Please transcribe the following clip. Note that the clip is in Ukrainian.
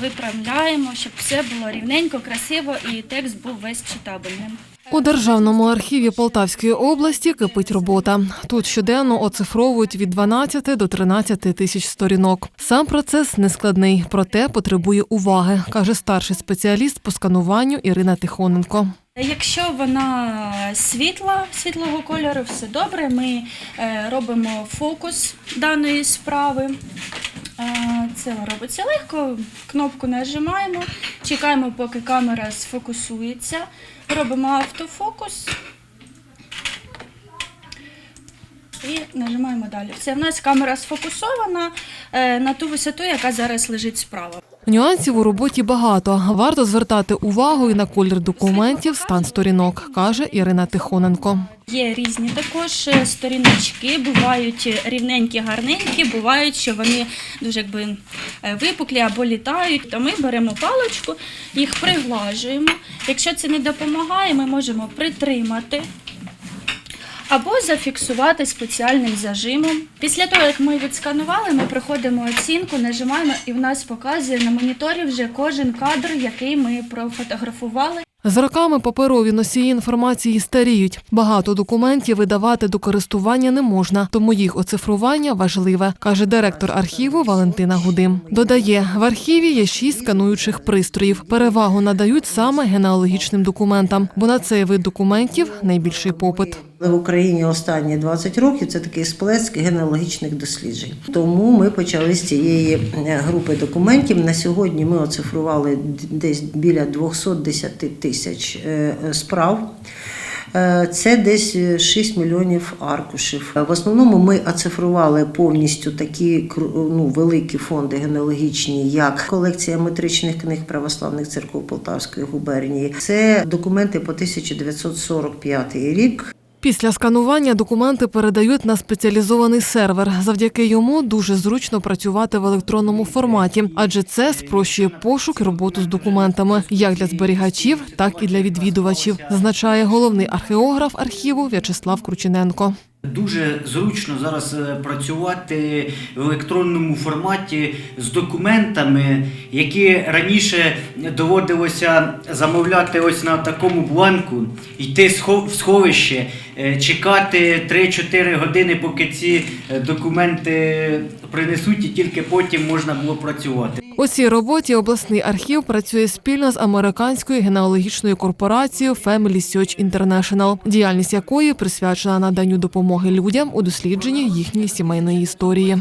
виправляємо, щоб все було рівненько, красиво і текст був весь читабельним. У державному архіві Полтавської області кипить робота. Тут щоденно оцифровують від 12 до 13 тисяч сторінок. Сам процес нескладний, проте потребує уваги, каже старший спеціаліст по скануванню Ірина Тихоненко. Якщо вона світла, світлого кольору, все добре. Ми е, робимо фокус даної справи. Це робиться легко. Кнопку нажимаємо, чекаємо, поки камера сфокусується. Робимо автофокус. І нажимаємо далі. Все, в нас камера сфокусована е, на ту висоту, яка зараз лежить справа. Нюансів у роботі багато. Варто звертати увагу і на колір документів, стан сторінок, каже Ірина Тихоненко. Є різні також е, сторіночки, бувають рівненькі, гарненькі, бувають, що вони дуже якби е, випуклі або літають. То ми беремо паличку, їх приглажуємо. Якщо це не допомагає, ми можемо притримати. Або зафіксувати спеціальним зажимом. Після того, як ми відсканували, ми проходимо оцінку, нажимаємо, і в нас показує на моніторі вже кожен кадр, який ми профотографували. З роками паперові носії інформації старіють. Багато документів видавати до користування не можна, тому їх оцифрування важливе, каже директор архіву Валентина Гудим. Додає, в архіві є шість скануючих пристроїв. Перевагу надають саме генеалогічним документам, бо на цей вид документів найбільший попит. В Україні останні 20 років це такий сплеск генеалогічних досліджень. Тому ми почали з цієї е, групи документів. На сьогодні ми оцифрували десь біля 210 тисяч е, справ. Е, Це десь 6 мільйонів аркушів. В основному ми оцифрували повністю такі ну, великі фонди генеалогічні, як колекція метричних книг православних церков Полтавської губернії. Це документи по 1945 рік. Після сканування документи передають на спеціалізований сервер. Завдяки йому дуже зручно працювати в електронному форматі, адже це спрощує пошук і роботу з документами як для зберігачів, так і для відвідувачів, зазначає головний археограф архіву В'ячеслав Кручененко. Дуже зручно зараз е, працювати в електронному форматі з документами, які раніше доводилося замовляти ось на такому бланку, йти в сховище, чекати 3-4 години, поки ці е, документи принесуть, і тільки потім можна було працювати. У цій роботі обласний архів працює спільно з американською генеалогічною корпорацією Family Search International, діяльність якої присвячена наданню допомоги людям у дослідженні їхньої сімейної історії.